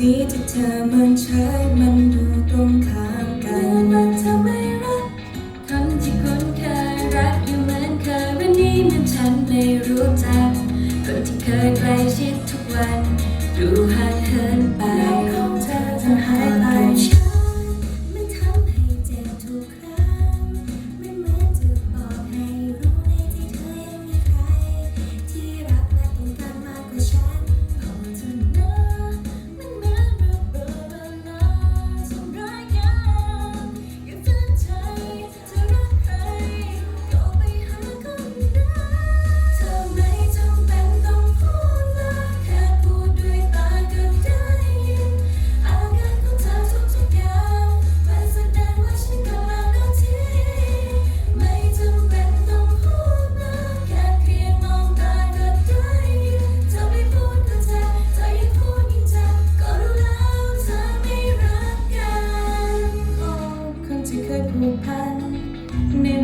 ดีที่เธอเหมือนใช้มันดูตรง new